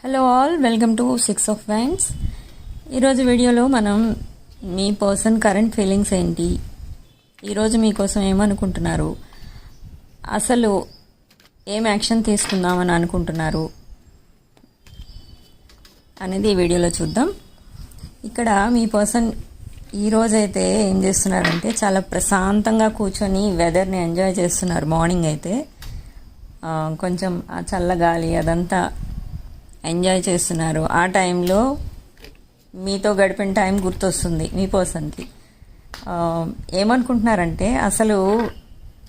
Hello all welcome to six of wands ఈరోజు వీడియోలో మనం మీ పర్సన్ కరెంట్ ఫీలింగ్స్ ఏంటి? ఈరోజు మీకోసం ఏమనుకుంటున్నారు? అసలు ఏం యాక్షన్ తీసుకుందామని అనుకుంటున్నారు? అనేది ఈ వీడియోలో చూద్దాం. ఇక్కడ మీ పర్సన్ ఈరోజైతే ఏం చేస్తున్నారంటే చాలా ప్రశాంతంగా కూర్చొని వెదర్ని ఎంజాయ్ చేస్తున్నారు. మార్నింగ్ అయితే కొంచెం ఆ చల్లగాలి అదంతా ఎంజాయ్ చేస్తున్నారు. ఆ టైంలో మీతో గడిపిన టైం గుర్తొస్తుంది మీ పర్సన్కి. ఏమనుకుంటున్నారంటే అసలు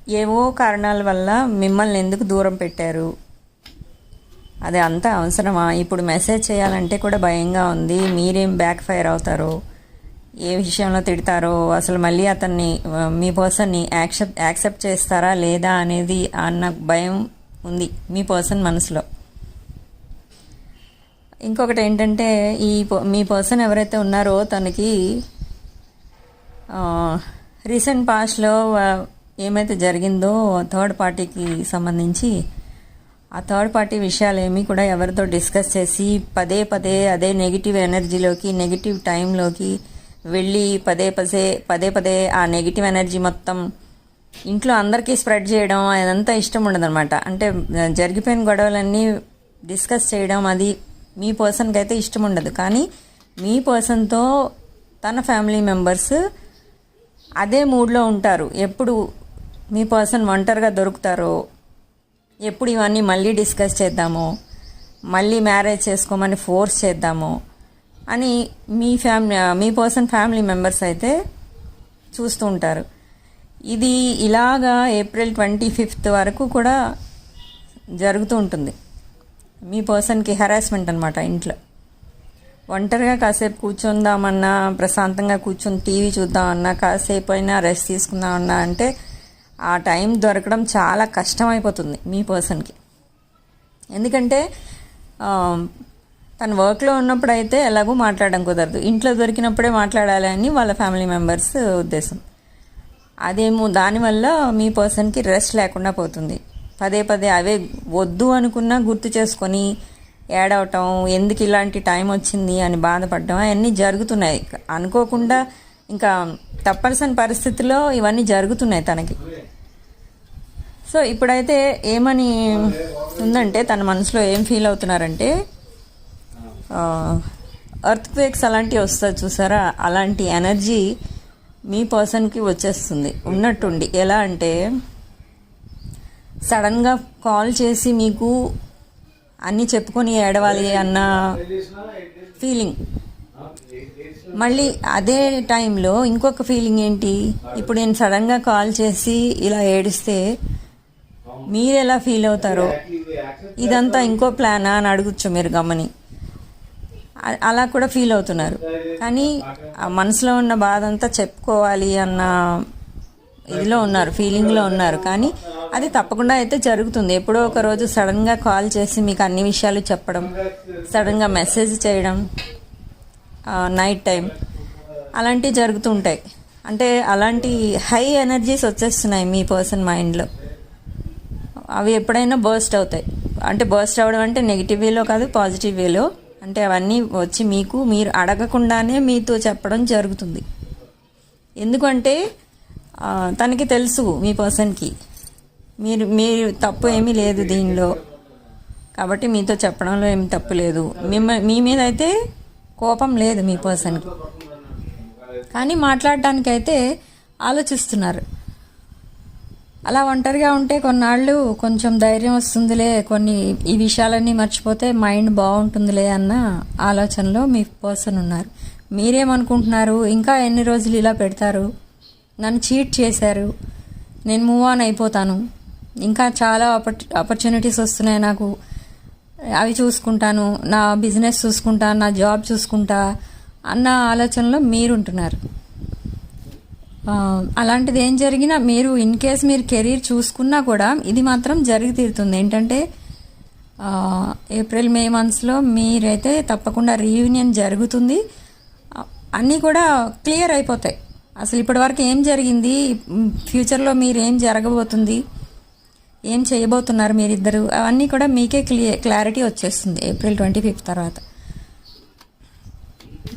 ఏవో కారణాల వల్ల మిమ్మల్ని ఎందుకు దూరం పెట్టారు? అది అంత అవసరమా? ఇప్పుడు మెసేజ్ చేయాలంటే కూడా భయంగా ఉంది. మీరేం బ్యాక్ ఫైర్ అవుతారో? ఏ విషయంలో తిడతారో? అసలు మళ్ళీ అతన్ని మీ పర్సన్ని యాక్సెప్ట్ యాక్సెప్ట్ చేస్తారా లేదా అనేది అన్న భయం ఉంది మీ పర్సన్ మనసులో. ఇంకొకటి ఏంటంటే ఈ ప- మీ పర్సన్ ఎవరైతే ఉన్నారో తనకి రీసెంట్ పాస్ట్లో ఏమైతే జరిగిందో థర్డ్ పార్టీకి సంబంధించి ఆ థర్డ్ పార్టీ విషయాలు ఏమీ కూడా ఎవరితో డిస్కస్ చేసి పదే పదే అదే నెగిటివ్ ఎనర్జీలోకి నెగిటివ్ టైంలోకి వెళ్ళి పదే పదే పదే పదే ఆ నెగిటివ్ ఎనర్జీ మొత్తం ఇంట్లో అందరికీ స్ప్రెడ్ చేయడం అదంతా ఇష్టం ఉండదన్నమాట. అంటే జరిగిపోయిన గొడవలన్నీ డిస్కస్ చేయడం అది మీ పర్సన్కి అయితే ఇష్టం ఉండదు. కానీ మీ పర్సన్తో తన ఫ్యామిలీ మెంబర్స్ అదే మూడ్లో ఉంటారు. ఎప్పుడు మీ పర్సన్ ఒంటరిగా దొరుకుతారో ఎప్పుడు ఇవన్నీ మళ్ళీ డిస్కస్ చేద్దామో మళ్ళీ మ్యారేజ్ చేసుకోమని ఫోర్స్ చేద్దామో అని మీ ఫ్యామిలీ మీ పర్సన్ ఫ్యామిలీ మెంబర్స్ అయితే చూస్తూ ఉంటారు. ఇది ఇలాగా ఏప్రిల్ ట్వంటీ ఫిఫ్త్ వరకు కూడా జరుగుతూ ఉంటుంది. మీ పర్సన్కి హెరాస్మెంట్ అనమాట ఇంట్లో. ఒంటరిగా కాసేపు కూర్చుందామన్నా ప్రశాంతంగా కూర్చొని టీవీ చూద్దామన్నా కాసేపు అయినా రెస్ట్ తీసుకుందామన్నా అంటే ఆ టైం దొరకడం చాలా కష్టం అయిపోతుంది మీ పర్సన్కి. ఎందుకంటే తను వర్క్లో ఉన్నప్పుడు అయితే ఎలాగో మాట్లాడడం కుదరదు. ఇంట్లో దొరికినప్పుడే మాట్లాడాలి అని వాళ్ళ ఫ్యామిలీ మెంబర్స్ ఉద్దేశం. అదేమో దానివల్ల మీ పర్సన్కి రెస్ట్ లేకుండా పోతుంది. పదే పదే అవే వద్దు అనుకున్నా గుర్తు చేసుకొని ఏడవటం ఎందుకు ఇలాంటి టైం వచ్చింది అని బాధపడడం అవన్నీ జరుగుతున్నాయి. అనుకోకుండా ఇంకా తప్పనిసరి పరిస్థితిలో ఇవన్నీ జరుగుతున్నాయి తనకి. సో ఇప్పుడైతే ఏమని ఉందంటే తన మనసులో ఏం ఫీల్ అవుతున్నారంటే అర్త్ క్వేక్స్ అలాంటివి వస్తుంది చూసారా? అలాంటి ఎనర్జీ మీ పర్సన్కి వచ్చేస్తుంది. ఉన్నట్టుండి. ఎలా అంటే సడన్గా కాల్ చేసి మీకు అన్నీ చెప్పుకొని ఏడవాలి అన్న ఫీలింగ్. మళ్ళీ అదే టైంలో ఇంకొక ఫీలింగ్ ఏంటి? ఇప్పుడు నేను సడన్గా కాల్ చేసి ఇలా ఏడిస్తే మీరు ఎలా ఫీల్ అవుతారో? ఇదంతా ఇంకో ప్లానా అని అడగచ్చు మీరు గమని. అలా కూడా ఫీల్ అవుతున్నారు. కానీ ఆ మనసులో ఉన్న బాధ అంతా చెప్పుకోవాలి అన్న ఇదిలో ఉన్నారు ఫీలింగ్లో ఉన్నారు. కానీ అది తప్పకుండా అయితే జరుగుతుంది. ఎప్పుడో ఒక రోజు సడన్గా కాల్ చేసి మీకు అన్ని విషయాలు చెప్పడం సడన్గా మెసేజ్ చేయడం నైట్ టైం అలాంటివి జరుగుతూ ఉంటాయి. అంటే అలాంటి హై ఎనర్జీస్ వచ్చేస్తున్నాయి మీ పర్సన్ మైండ్లో. అవి ఎప్పుడైనా బర్స్ట్ అవుతాయి. అంటే బర్స్ట్ అవ్వడం అంటే నెగిటివ్ వేలో కాదు పాజిటివ్ వేలో. అంటే అవన్నీ వచ్చి మీకు మీరు అడగకుండానే మీతో చెప్పడం జరుగుతుంది. ఎందుకంటే తనకి తెలుసు మీ పర్సన్కి. మీరు మీరు తప్పు ఏమీ లేదు దీనిలో. కాబట్టి మీతో చెప్పడంలో ఏమి తప్పు లేదు. మిమ్మ మీ మీద అయితే కోపం లేదు మీ పర్సన్కి. కానీ మాట్లాడడానికైతే ఆలోచిస్తున్నారు. అలా ఒంటరిగా ఉంటే కొన్నాళ్ళు కొంచెం ధైర్యం వస్తుందిలే కొన్ని ఈ విషయాలన్నీ మర్చిపోతే మైండ్ బాగుంటుందిలే అన్న ఆలోచనలో మీ పర్సన్ ఉన్నారు. మీరేమనుకుంటున్నారు? ఇంకా ఎన్ని రోజులు ఇలా పెడతారు? నన్ను చీట్ చేశారు. నేను మూవ్ ఆన్ అయిపోతాను. ఇంకా చాలా ఆపర్చునిటీస్ వస్తున్నాయి నాకు. అవి చూసుకుంటాను నా బిజినెస్ చూసుకుంటా నా జాబ్ చూసుకుంటా అన్న ఆలోచనలో మీరుంటున్నారు. అలాంటిది ఏం జరిగినా మీరు ఇన్ కేస్ మీరు కెరీర్ చూసుకున్నా కూడా ఇది మాత్రం జరిగి తీరుతుంది. ఏంటంటే ఏప్రిల్ మే మంత్స్లో మీరైతే తప్పకుండా రీయూనియన్ జరుగుతుంది. అన్నీ కూడా క్లియర్ అయిపోతాయి. అసలు ఇప్పటివరకు ఏం జరిగింది? ఫ్యూచర్లో మీరు ఏం జరగబోతుంది? ఏం చేయబోతున్నారు మీరిద్దరు? అవన్నీ కూడా మీకే క్లియర్ క్లారిటీ వచ్చేస్తుంది ఏప్రిల్ ట్వంటీ ఫిఫ్త్ తర్వాత.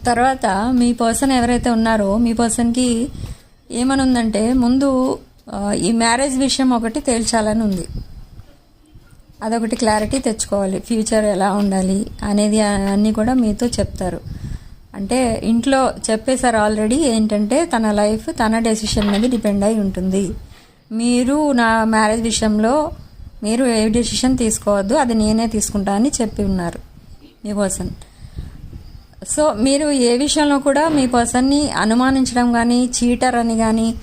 తర్వాత మీ పర్సన్ ఎవరైతే ఉన్నారో మీ పర్సన్కి ఏమని ఉందంటే ముందు ఈ మ్యారేజ్ విషయం ఒకటి తేల్చాలని ఉంది. అదొకటి క్లారిటీ తెచ్చుకోవాలి. ఫ్యూచర్ ఎలా ఉండాలి అనేది అన్నీ కూడా మీతో చెప్తారు. అంటే ఇంట్లో చెప్పేశారు ఆల్రెడీ ఏంటంటే తన లైఫ్ తన డెసిషన్ మీద డిపెండ్ అయి ఉంటుంది. మీరు నా మ్యారేజ్ విషయంలో మీరు ఏ డెసిషన్ తీసుకోవద్దు అది నేనే తీసుకుంటా అని చెప్పి ఉన్నారు మీ పర్సన్ సో మీరు ఏ విషయంలో కూడా మీ పర్సన్ని అనుమానించడం కానీ చీటర్ అని కానీ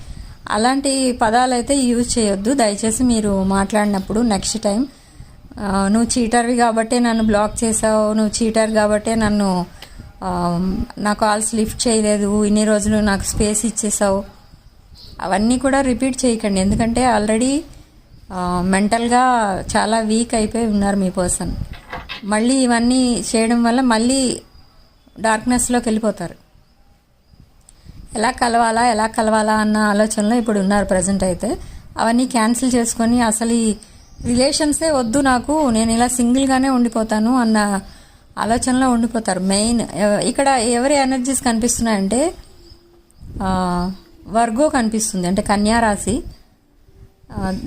అలాంటి పదాలు అయితే యూజ్ చేయొద్దు. దయచేసి మీరు మాట్లాడినప్పుడు నెక్స్ట్ టైం నువ్వు చీటర్వి కాబట్టే నన్ను బ్లాక్ చేసావు నువ్వు చీటర్ కాబట్టే నన్ను నా కాల్స్ లిఫ్ట్ చేయలేదు ఇన్ని రోజులు నాకు స్పేస్ ఇచ్చేసావు అవన్నీ కూడా రిపీట్ చేయకండి. ఎందుకంటే ఆల్రెడీ మెంటల్గా చాలా వీక్ అయిపోయి ఉన్నారు మీ పర్సన్. మళ్ళీ ఇవన్నీ చేయడం వల్ల మళ్ళీ డార్క్నెస్లోకి వెళ్ళిపోతారు. ఎలా కలవాలా ఎలా కలవాలా అన్న ఆలోచనలో ఇప్పుడు ఉన్నారు ప్రజెంట్ అయితే. అవన్నీ క్యాన్సిల్ చేసుకొని అసలు ఈ రిలేషన్సే వద్దు నాకు నేను ఇలా సింగిల్గానే ఉండిపోతాను అన్న ఆలోచనలో ఉండిపోతారు మెయిన్. ఇక్కడ ఎవరి ఎనర్జీస్ కనిపిస్తున్నాయంటే వర్గో కనిపిస్తుంది. అంటే కన్యా రాశి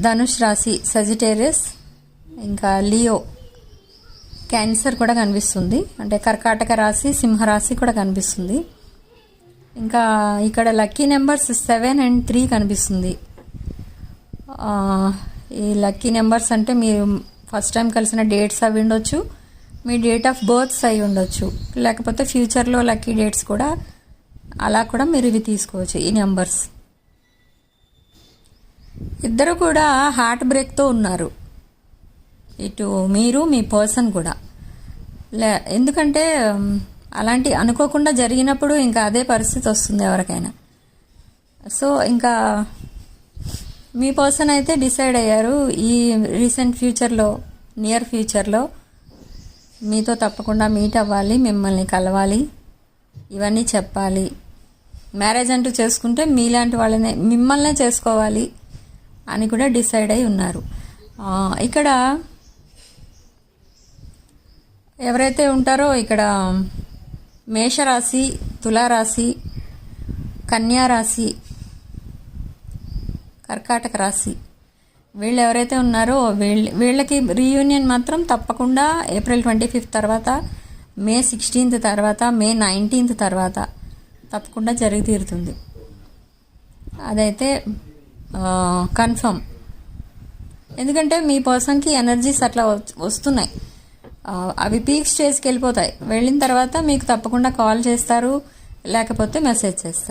ధనుష్ రాశి సజిటేరియస్ ఇంకా లియో క్యాన్సర్ కూడా కనిపిస్తుంది. అంటే కర్కాటక రాశి సింహరాశి కూడా కనిపిస్తుంది. ఇంకా ఇక్కడ lucky numbers seven and three కనిపిస్తుంది. ఈ లక్కీ నెంబర్స్ అంటే మీరు ఫస్ట్ టైం కలిసిన డేట్స్ అవి ఉండొచ్చు. మీ డేట్ ఆఫ్ బర్త్స్ అయి ఉండొచ్చు. లేకపోతే ఫ్యూచర్లో లక్కీ డేట్స్ కూడా అలా కూడా మీరు ఇవి తీసుకోవచ్చు ఈ నెంబర్స్ ఇద్దరు కూడా హార్ట్ బ్రేక్తో ఉన్నారు. ఇటు మీరు మీ పర్సన్ కూడా. లే ఎందుకంటే అలాంటి అనుకోకుండా జరిగినప్పుడు ఇంకా అదే పరిస్థితి వస్తుంది ఎవరికైనా. సో ఇంకా మీ పర్సన్ అయితే డిసైడ్ అయ్యారు ఈ రీసెంట్ ఫ్యూచర్లో నియర్ ఫ్యూచర్లో మీతో తప్పకుండా మీట్ అవ్వాలి మిమ్మల్ని కలవాలి. ఇవన్నీ చెప్పాలి. మ్యారేజ్ అంటూ చేసుకుంటే మీలాంటి వాళ్ళనే మిమ్మల్నే చేసుకోవాలి అని కూడా డిసైడ్ అయి ఉన్నారు. ఇక్కడ ఎవరైతే ఉంటారో ఇక్కడ మేషరాశి తులారాశి కన్యా రాశి కర్కాటక రాశి వీళ్ళు ఎవరైతే ఉన్నారో వీళ్ళ వీళ్ళకి రీయూనియన్ మాత్రం తప్పకుండా ఏప్రిల్ ట్వంటీ ఫిఫ్త్ తర్వాత మే సిక్స్టీన్త్ తర్వాత మే నైన్టీన్త్ తర్వాత తప్పకుండా జరిగి తీరుతుంది. అదైతే కన్ఫర్మ్. ఎందుకంటే మీ పర్సన్కి ఎనర్జీస్ అట్లా వస్తున్నాయి. అవి పీక్ స్టేజ్కి వెళ్ళిపోతాయి. వెళ్ళిన తర్వాత మీకు తప్పకుండా కాల్ చేస్తారు లేకపోతే మెసేజ్ చేస్తారు.